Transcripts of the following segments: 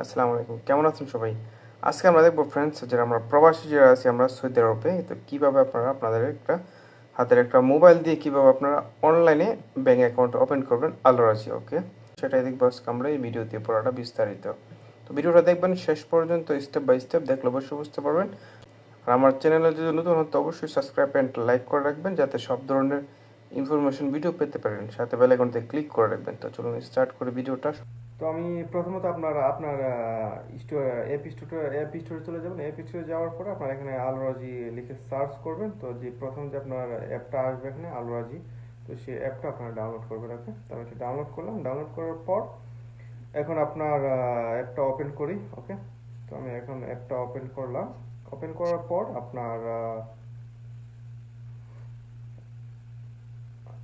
আসসালামু আলাইকুম। কেমন আছেন সবাই? আজকে আমরা দেখব ফ্রেন্ডস যে আমরা প্রবাসী যারা আছি, আমরা সৌদি আরবে, তো কীভাবে আপনারা আপনাদের একটা হাতের একটা মোবাইল দিয়ে কীভাবে আপনারা অনলাইনে ব্যাঙ্ক অ্যাকাউন্ট ওপেন করবেন আলোরাজি ওকে সেটাই দেখব আজকে আমরা এই ভিডিওতে পড়াটা বিস্তারিত। তো ভিডিওটা দেখবেন, শেষ পর্যন্ত স্টেপ বাই স্টেপ দেখলে অবশ্যই বুঝতে পারবেন। আর আমার চ্যানেলে যদি নতুন হন, তো অবশ্যই সাবস্ক্রাইব অ্যান্ড লাইক করে রাখবেন, যাতে সব ধরনের ইনফরমেশন ভিডিও পেতে পারেন। সাথে বেল আইকনতে ক্লিক করে রাখবেন। তো চলুন স্টার্ট করে ভিডিওটা তো আমি প্রথমত আপনার আপনার স্টোর অ্যাপ স্টোরে অ্যাপ স্টোরে চলে যাবেন। অ্যাপ স্টোরে যাওয়ার পরে আপনার এখানে আলরাজি লিখে সার্চ করবেন। তো যে প্রথম যে আপনার অ্যাপটা আসবে এখানে আলরাজি তো সেই অ্যাপটা আপনারা ডাউনলোড করবেন ওকে তো আমি সেটা ডাউনলোড করলাম। ডাউনলোড করার পর এখন আপনার অ্যাপটা ওপেন করি ওকে তো আমি এখন অ্যাপটা ওপেন করলাম। ওপেন করার পর আপনার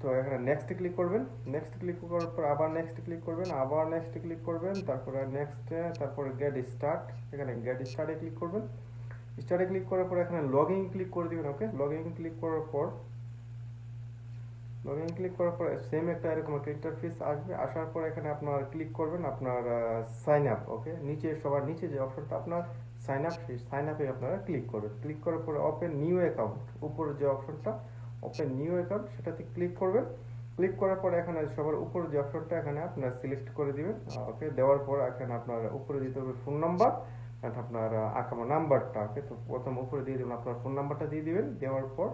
তো এখানে নেক্সট ক্লিক করবেন। নেক্সট ক্লিক করার পর আবার নেক্সট ক্লিক করবেন, আবার নেক্সট ক্লিক করবেন, তারপরে নেক্সট তারপরে গেট স্টার্ট এখানে গেট স্টার্টে ক্লিক করবেন। স্টার্টে ক্লিক করার পর এখানে লগ ইন ক্লিক করে দিবেন ওকে লগ ইন ক্লিক করার পর লগ ইন ক্লিক করার পর সেম একটা এরকম একটা ইন্টারফেস আসবে। আসার পর এখানে আপনার ক্লিক করবেন আপনার সাইন আপ ওকে নিচে সবার নিচে যে অপশনটা আপনার সাইন আপ সেই সাইন আপে আপনারা ক্লিক করবেন। ক্লিক করার পর ওপেন নিউ অ্যাকাউন্ট উপরে যে অপশনটা ওপেন নিউ অ্যাকাউন্ট সেটাতে ক্লিক করবেন। ক্লিক করার পর এখানে সবার উপরে যে অপশনটা, এখানে আপনার সিলেক্ট করে দিবেন। ওকে দেওয়ার পর এখানে আপনার উপরে দিতে হবে ফোন নাম্বার আর আপনার আকামা নাম্বারটা ওকে তো প্রথম উপরে দিয়ে দেবেন আপনার ফোন নাম্বারটা দিয়ে দিবেন। দেওয়ার পর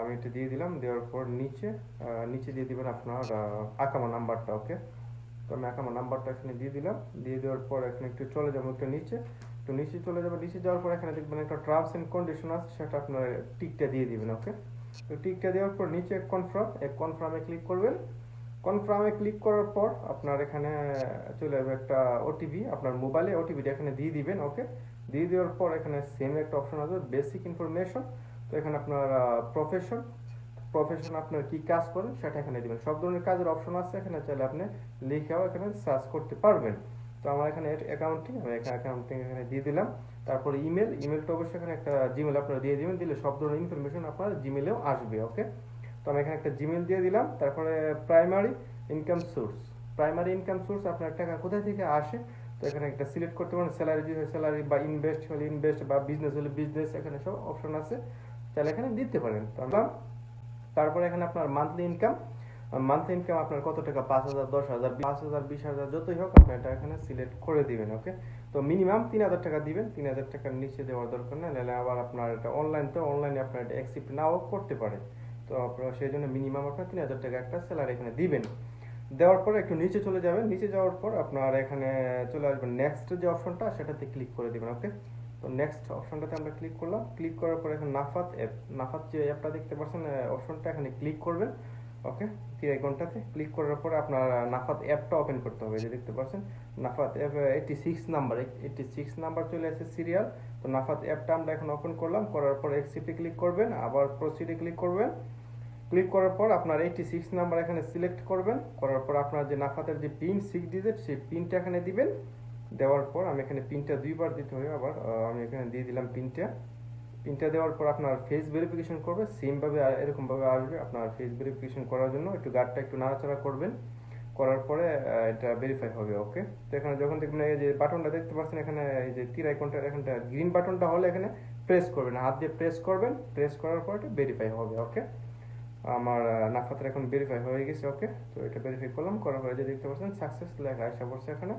আমি এটা দিয়ে দিলাম। দেওয়ার পর নিচে নিচে দিয়ে দিবেন আপনার আকামা নাম্বারটা ওকে তো আমি আকামা নাম্বারটা এখানে দিয়ে দিলাম। দিয়ে দেওয়ার পর এখানে একটু চলে যাব একটু নিচে। তো নিচে চলে যাবে। নিচে যাওয়ার পর এখানে দেখবেন একটা টার্মস এন্ড কন্ডিশন আছে, সেটা আপনার টিকটা দিয়ে দিবেন ওকে তো টিকটা দেওয়ার পর নিচে কনফার্ম এক কনফার্মে ক্লিক করবেন। কনফার্মে ক্লিক করার পর আপনার এখানে চলে যাবে একটা ওটিপি আপনার মোবাইলে ওটিপিটা এখানে দিয়ে দিবেন ওকে দিয়ে দেওয়ার পর এখানে সেম একটা অপশন আসবে বেসিক ইনফরমেশন তো এখানে আপনার প্রফেশন প্রফেশন আপনার কি কাজ করেন সেটা এখানে দিবেন। সব ধরনের কাজের অপশন আছে, এখানে চাইলে আপনি লিখেও এখানে সার্চ করতে পারবেন। তো আমার এখানে অ্যাকাউন্টিং আমি অ্যাকাউন্টিং এখানে দিয়ে দিলাম। তারপরে ইমেল ইমেলটা অবশ্যই এখানে একটা জিমেল আপনারা দিয়ে দিবেন, দিলে সব ধরনের ইনফরমেশন আপনার জিমেলেও আসবে ওকে তো আমি এখানে একটা জিমেল দিয়ে দিলাম, তারপরে primary income source primary income source আপনার টাকা কোথায় থেকে আসে? তো এখানে একটা সিলেক্ট করতে পারেন স্যালারি যদি স্যালারি বা ইনভেস্ট হলে ইনভেস্ট বা বিজনেস হলে বিজনেস এখানে সব অপশন আছে। তাহলে এখানে দিতে পারেন। তারপরে এখানে আপনার মান্থলি ইনকাম মান্থলি ইনকাম আপনার কত টাকা? পাঁচ হাজার, দশ হাজার পাঁচ হাজার, বিশ হাজার, যতই হোক আপনি এটা এখানে সিলেক্ট করে দিবেন ওকে তো মিনিমাম তিন হাজার টাকা দিবেন, তিন হাজার টাকার নিচে দেওয়ার দরকার নেই, নাহলে আবার আপনার এটা অনলাইন তো অনলাইনে আপনার এটা অ্যাকসেপ্ট নাও করতে পারে। তো আপনার সেই জন্য মিনিমাম আপনার তিন হাজার টাকা একটা স্যালারি এখানে দিবেন। দেওয়ার পর একটু নিচে চলে যাবেন, নিচে যাওয়ার পর আপনার এখানে চলে আসবেন নেক্সট যে অপশনটা সেটাতে ক্লিক করে দিবেন ওকে তো নেক্সট অপশনটাতে আমরা ক্লিক করলাম ক্লিক করার পর এখানে নাফাত অ্যাপ নাফাত যে অ্যাপটা দেখতে পাচ্ছেন অপশনটা এখানে ক্লিক করবেন। ওকে তীর আইকনটাতে ক্লিক করার পর আপনার নাফাত অ্যাপটা ওপেন করতে হবে যে দেখতে পাচ্ছেন? নাফাত app eighty six number eighty six number চলে আসে সিরিয়াল তো নাফাত অ্যাপটা আমরা এখন ওপেন করলাম, করার পর এক্সিপে ক্লিক করবেন, আবার প্রসিডে ক্লিক করবেন। ক্লিক করার পর আপনার এইটি সিক্স নাম্বার এখানে সিলেক্ট করবেন, করার পর আপনার যে নাফাতের যে পিন সিক্স ডিজিট সেই পিনটা এখানে দিবেন। দেওয়ার পর আমি এখানে পিনটা দুইবার দিতে হবে, আবার আমি এখানে দিয়ে দিলাম পিনটা পিনটা দেওয়ার পর আপনার ফেস ভেরিফিকেশন করবে সেমভাবে এরকমভাবে আসবে আপনার ফেস ভেরিফিকেশন করার জন্য। একটু গার্ডটা একটু নাড়াচাড়া করবেন, করার পরে এটা ভেরিফাই হবে ওকে তো এখানে যখন দেখবেন এই যে বাটনটা দেখতে পাচ্ছেন, এখানে এই যে তীর আইকনটা এখানটা গ্রিন বাটনটা হলে এখানে প্রেস করবেন। হাত দিয়ে প্রেস করবেন প্রেস করার পর এটা ভেরিফাই হবে ওকে আমার নাফাতের এখন ভেরিফাই হয়ে গেছে ওকে তো এটা ভেরিফাই করলাম, করার পরে যে দেখতে পাচ্ছেন সাকসেস লেখা আসা পড়ছে এখানে।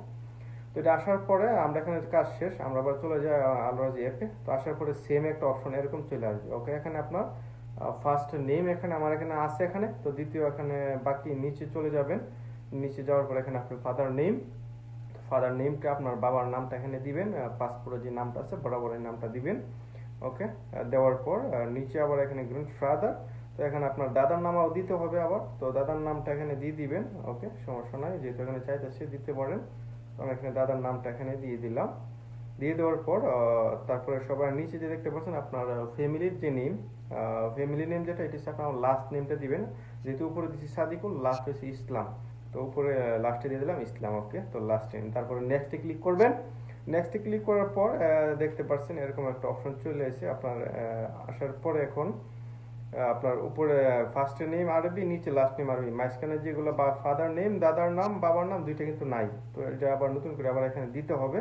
তো এটা আসার পরে আমরা এখানে কাজ শেষ, আমরা আবার চলে যাই আলরাজি অ্যাপে তো আসার পরে সেম একটা অপশন এরকম চলে আসবে। ওকে এখানে আপনার ফার্স্ট নেম এখানে আমার এখানে আছে এখানে, তো দ্বিতীয় এখানে বাকি নিচে চলে যাবেন। নিচে যাওয়ার পর এখানে আপনার ফাদার নেম ফাদার নেমটা আপনার বাবার নামটা এখানে দিবেন পাসপোর্টে যে নামটা আছে বরাবর এই নামটা দিবেন। ওকে দেওয়ার পর নিচে আবার এখানে গ্রিন ফাদার তো এখানে আপনার দাদার নামও দিতে হবে আবার। তো দাদার নামটা এখানে দিয়ে দিবেন। ওকে সমস্যা নাই, যেহেতু এখানে চাইতেছে দিতে পারেন। আমি এখানে দাদার নামটা এখানে দিয়ে দিলাম। দিয়ে দেওয়ার পর তারপরে সবার নিচে যে দেখতে পাচ্ছেন আপনার ফ্যামিলির যে নেম ফ্যামিলি নেম যেটা, এটি আপনার লাস্ট নেমটা দিবেন। যেহেতু উপরে দিচ্ছি সাদিকুল লাস্ট হচ্ছে ইসলাম। তো উপরে লাস্টে দিয়ে দিলাম ইসলাম ওকে তো লাস্ট নেম তারপরে নেক্সটে ক্লিক করবেন। নেক্সটে ক্লিক করার পর দেখতে পাচ্ছেন এরকম একটা অপশন চলে এসে আপনার আসার পরে এখন আপনার উপরে ফার্স্ট নেম আরবি নিচে লাস্ট নেম আরবি মাঝখানে যেগুলো বা ফাদার নেম দাদার নাম, বাবার নাম, দুইটা কিন্তু নাই। তো এটা আবার নতুন করে আবার এখানে দিতে হবে।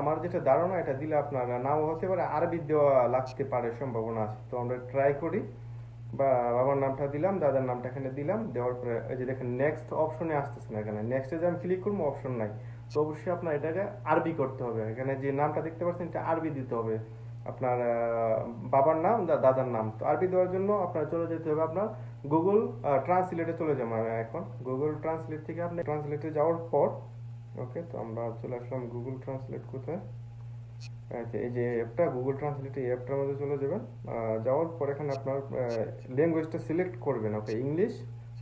আমার যেটা ধারণা, এটা দিলে আপনার নাও হতে পারে আরবি দেওয়া লাগতে পারে, সম্ভাবনা আছে। তো আমরা ট্রাই করি। বা বাবার নামটা দিলাম, দাদার নামটা এখানে দিলাম, দেওয়ার পরে এই যে দেখেন নেক্সট অপশনে আসতেছে না এখানে। নেক্সটে যে আমি ক্লিক করব অপশন নাই। তো অবশ্যই আপনার এটাকে আরবি করতে হবে। এখানে যে নামটা দেখতে পাচ্ছেন, এটা আরবি দিতে হবে। আপনার বাবার নাম দাদার নাম। তো আরবি দেওয়ার জন্য আপনার চলে যেতে হবে আপনার গুগল ট্রান্সলেটে চলে যাব আমি এখন। গুগল ট্রান্সলেট থেকে আপনি ট্রান্সলেটে যাওয়ার পর ওকে তো আমরা চলে আসলাম গুগল ট্রান্সলেট কোথায়? আচ্ছা এই যে অ্যাপটা গুগল ট্রান্সলেট এই অ্যাপটার মধ্যে চলে যাবেন। যাওয়ার পর এখানে আপনার ল্যাঙ্গুয়েজটা সিলেক্ট করবেন ওকে ইংলিশ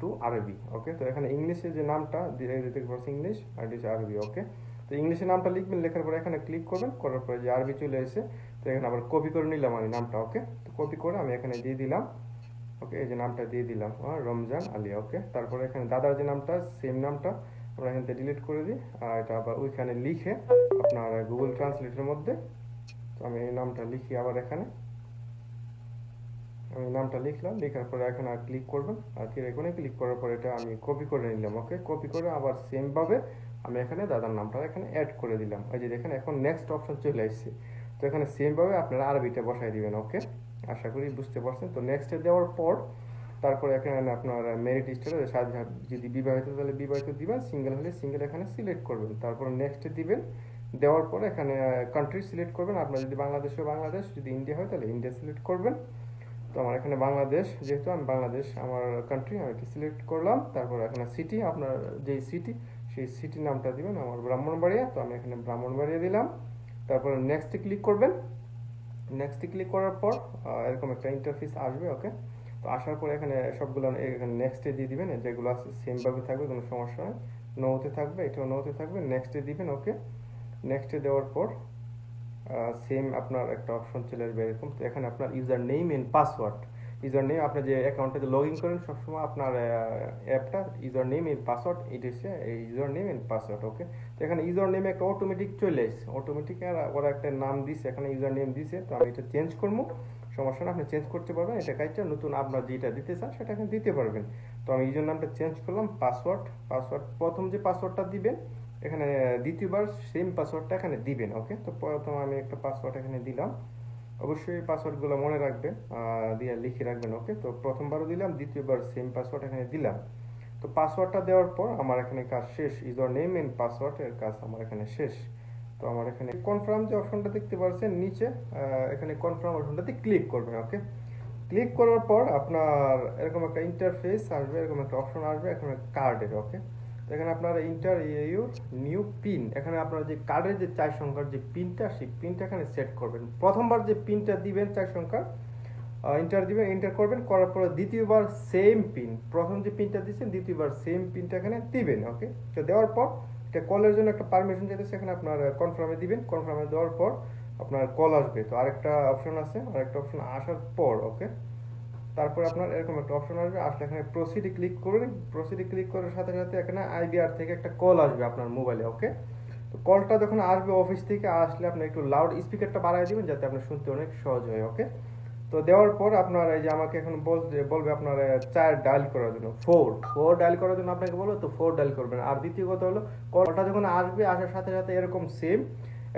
টু আরবি ওকে তো এখানে ইংলিশে যে নামটা দিতে পারছি ইংলিশ আর দিচ্ছে আরবি ওকে তো ইংলিশে নামটা লিখবেন, লেখার পরে এখানে ক্লিক করবেন, করার পরে যে আরবি চলে এসে তো এখানে আবার কপি করে নিলাম আমি নামটা ওকে তো কপি করে আমি এখানে দিয়ে দিলাম ওকে এই যে নামটা দিয়ে দিলাম রমজান আলিয়া ওকে তারপরে এখানে দাদার যে নামটা সেম নামটা, আমরা এখান থেকে ডিলিট করে দিই, আর এটা আবার ওইখানে লিখে আপনার গুগল ট্রান্সলেটের মধ্যে, তো আমি এই নামটা লিখি আবার এখানে। আমি নামটা লিখলাম, লেখার পরে এখানে আর ক্লিক করবেন, আর এখানে ক্লিক করার পরে এটা আমি কপি করে নিলাম ওকে কপি করে আবার সেম ভাবে আমি এখানে দাদার নামটা এখানে অ্যাড করে দিলাম। এই যে দেখেন, এখন নেক্সট অপশন চলে আসছে। তো এখানে সেমভাবে আপনারা আরবিটা বসাই দিবেন ওকে আশা করি বুঝতে পারছেন। তো নেক্সটে দেওয়ার পর, তারপরে এখানে আপনার মেরিট স্টারে যদি বিবাহিত, তাহলে বিবাহিত দিবেন সিঙ্গেল হলে সিঙ্গেল এখানে সিলেক্ট করবেন। তারপর নেক্সটে দিবেন, দেওয়ার পরে এখানে কান্ট্রি সিলেক্ট করবেন। আপনার যদি বাংলাদেশ হয় বাংলাদেশ, যদি ইন্ডিয়া হয় তাহলে ইন্ডিয়া সিলেক্ট করবেন। তো আমার এখানে বাংলাদেশ, যেহেতু আমি বাংলাদেশ, আমার কান্ট্রি আমি এটি সিলেক্ট করলাম। তারপর এখানে সিটি আপনার যেই সিটি সেই সিটি নামটা দিবেন, আমার ব্রাহ্মণবাড়িয়া, তো আমি এখানে ব্রাহ্মণবাড়িয়া দিলাম। তারপর নেক্সটে ক্লিক করবেন। নেক্সটে ক্লিক করার পর এরকম একটা ইন্টারফেস আসবে ওকে তো আসার পর এখানে সবগুলো এখানে নেক্সটে দিয়ে দিবেন যেগুলো আছে সেমভাবে থাকবে, কোনো সমস্যা নেই। নোতে থাকবে, এটাও নোতে থাকবে নেক্সটে দিবেন ওকে নেক্সটে দেওয়ার পর সেম আপনার একটা অপশন চলে আসবে এরকম। তো এখানে আপনার user name and password user name আপনি যে অ্যাকাউন্টে লগ ইন করেন, সবসময় আপনার অ্যাপটা ইউজার নেম এন্ড পাসওয়ার্ড এটা হচ্ছে user name and password okay তো এখানে ইউজার নেমে একটা অটোমেটিক চলে এসেছে। অটোমেটিক আর ওরা একটা নাম দিছে, এখানে ইউজার নেম দিছে, তো আমি এটা চেঞ্জ করব। সমস্যা না, আপনি চেঞ্জ করতে পারবেন। এটা কাজটা নতুন আপনার যেটা দিতে চান, সেটা এখানে দিতে পারবেন। তো আমি ইউজার নামটা চেঞ্জ করলাম পাসওয়ার্ড পাসওয়ার্ড প্রথম যে পাসওয়ার্ডটা দিবেন, এখানে দ্বিতীয়বার সেম পাসওয়ার্ডটা এখানে দিবেন ওকে তো প্রথম আমি একটা পাসওয়ার্ড এখানে দিলাম। অবশ্যই পাসওয়ার্ডগুলো মনে রাখবে দিয়ে লিখে রাখবেন ওকে তো প্রথমবারও দিলাম, দ্বিতীয়বার সেম পাসওয়ার্ড এখানে দিলাম। তো পাসওয়ার্ডটা দেওয়ার পর আমার এখানে কাজ শেষ। ইউজার নেম এন্ড পাসওয়ার্ডের কাজ আমার এখানে শেষ। তো আমার এখানে কনফার্ম যে অপশনটা দেখতে পাচ্ছেন নিচে এখানে কনফার্ম অপশনটাতে ক্লিক করবেন ওকে ক্লিক করার পর আপনার এরকম একটা ইন্টারফেস আসবে, এরকম একটা অপশন আসবে এখানে কার্ডের ওকে এখানে আপনার ইন্টার ইউ নিউ পিন এখানে আপনার যে কার্ডের যে চার সংখ্যার যে পিনটা সেই পিনটা এখানে সেট করবেন। প্রথমবার যে পিনটা দিবেন চার সংখ্যার ইন্টার দিবেন এন্টার করবেন, করার পরে দ্বিতীয়বার সেম পিন প্রথম যে পিনটা দিচ্ছেন, দ্বিতীয়বার সেম পিনটা এখানে দিবেন ওকে তো দেওয়ার পর এটা কলের জন্য একটা পারমিশন যেতে সেখানে আপনার কনফার্মে দিবেন। কনফার্মে দেওয়ার পর আপনার কল আসবে। তো আরেকটা অপশন আছে, আরেকটা অপশন আসার পর ওকে তারপর আপনার এরকম একটা অপশন আসবে, আসলে এখানে প্রসিডে ক্লিক করবেন প্রসিডে ক্লিক করার সাথে সাথে এখানে আইবিআর থেকে একটা কল আসবে আপনার মোবাইলে ওকে তো কলটা যখন আসবে অফিস থেকে, আসলে আপনি একটু লাউড স্পিকারটা বাড়াই দিবেন যাতে আপনার শুনতে অনেক সহজ হয় ওকে তো দেওয়ার পর আপনার এই যে আমাকে এখন বলবে আপনার চার ডায়াল করার জন্য ফোর ফোর ডায়াল করার জন্য আপনাকে বলব তো ফোর ডায়াল করবেন। আর দ্বিতীয় কথা হলো কলটা যখন আসবে, আসার সাথে সাথে এরকম সেম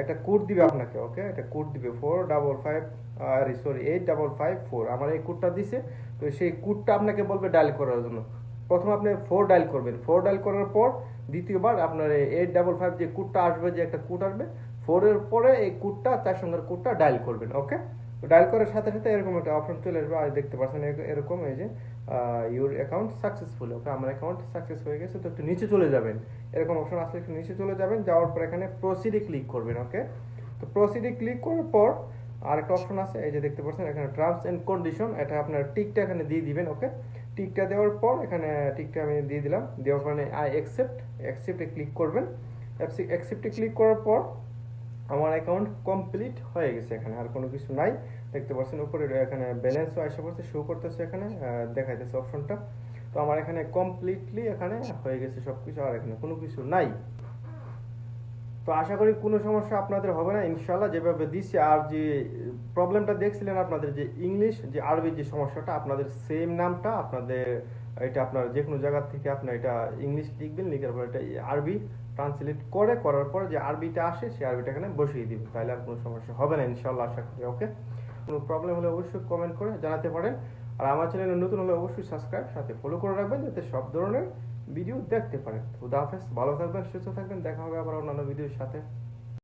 একটা কোড দিবে আপনাকে ওকে একটা কোড দিবে four double five sorry eight double five four আমার এই কোডটা দিছে, তো সেই কোডটা আপনাকে বলবে ডায়াল করার জন্য। প্রথম আপনি ফোর ডায়াল করবেন। ফোর ডায়াল করার পর দ্বিতীয়বার আপনার এইট ডাবল ফাইভ যে কোডটা আসবে, যে একটা কোড আসবে ফোরের পরে এই কোডটা তার সঙ্গে কোডটা ডায়াল করবেন ওকে ডায়াল করার সাথে সাথে এরকম একটা অপশন চলে আসবে। আর দেখতে পাচ্ছেন এরকম এই যে ইউর অ্যাকাউন্ট সাকসেসফুল ওকে আমার অ্যাকাউন্ট সাকসেস হয়ে গেছে, তো একটু নিচে চলে যাবেন। এরকম অপশন আসলে একটু নিচে চলে যাবেন, যাওয়ার পর এখানে প্রসিডে ক্লিক করবেন ওকে তো প্রসিডে ক্লিক করার পর আরেকটা অপশন আছে, এই যে দেখতে পাচ্ছেন, এখানে টার্মস এন্ড কন্ডিশন এটা আপনার টিকটা এখানে দিয়ে দিবেন ওকে টিকটা দেওয়ার পর এখানে টিকটা আমি দিয়ে দিলাম, দেওয়ার পর আই অ্যাকসেপ্ট অ্যাকসেপ্টে ক্লিক করবেন। অ্যাকসেপ্টে ক্লিক করার পর আমার অ্যাকাউন্ট কমপ্লিট হয়ে গেছে এখানে, আর কোনো কিছু নাই। দেখতে পাচ্ছেন উপরে এখানে ব্যালেন্সও আসা পড়ছে শো করতেছে এখানে দেখাইতেছে অপশনটা তো আমার এখানে কমপ্লিটলি এখানে হয়ে গেছে সব কিছু আর এখানে কোনো কিছু নাই। তো আশা করি কোনো সমস্যা আপনাদের হবে না ইনশাল্লাহ যেভাবে দিচ্ছি আর যে প্রবলেমটা দেখছিলেন আপনাদের যে ইংলিশ যে আরবির যে সমস্যাটা, আপনাদের সেম নামটা আপনাদের এটা আপনার যে কোনো জায়গা থেকে আপনি এটা ইংলিশ লিখবেন, লিখার পর এটা আরবি ট্রান্সলেট করে, করার পর যে আরবিটা আসে, সেই আরবিটা এখানে বসিয়ে দিবেন। তাহলে আর কোনো সমস্যা হবে না ইনশাল্লাহ আশা করি ওকে কোনো প্রবলেম হলে অবশ্যই কমেন্ট করে জানাতে পারেন। আর আমার চ্যানেলে নতুন হলে অবশ্যই সাবস্ক্রাইব সাথে ফলো করে রাখবেন, যাতে সব ধরনের ভিডিও দেখতে পারেন। খুদা হাফেজ, ভালো থাকবেন, সুস্থ থাকবেন, দেখা হবে আবার অন্যান্য ভিডিওর সাথে।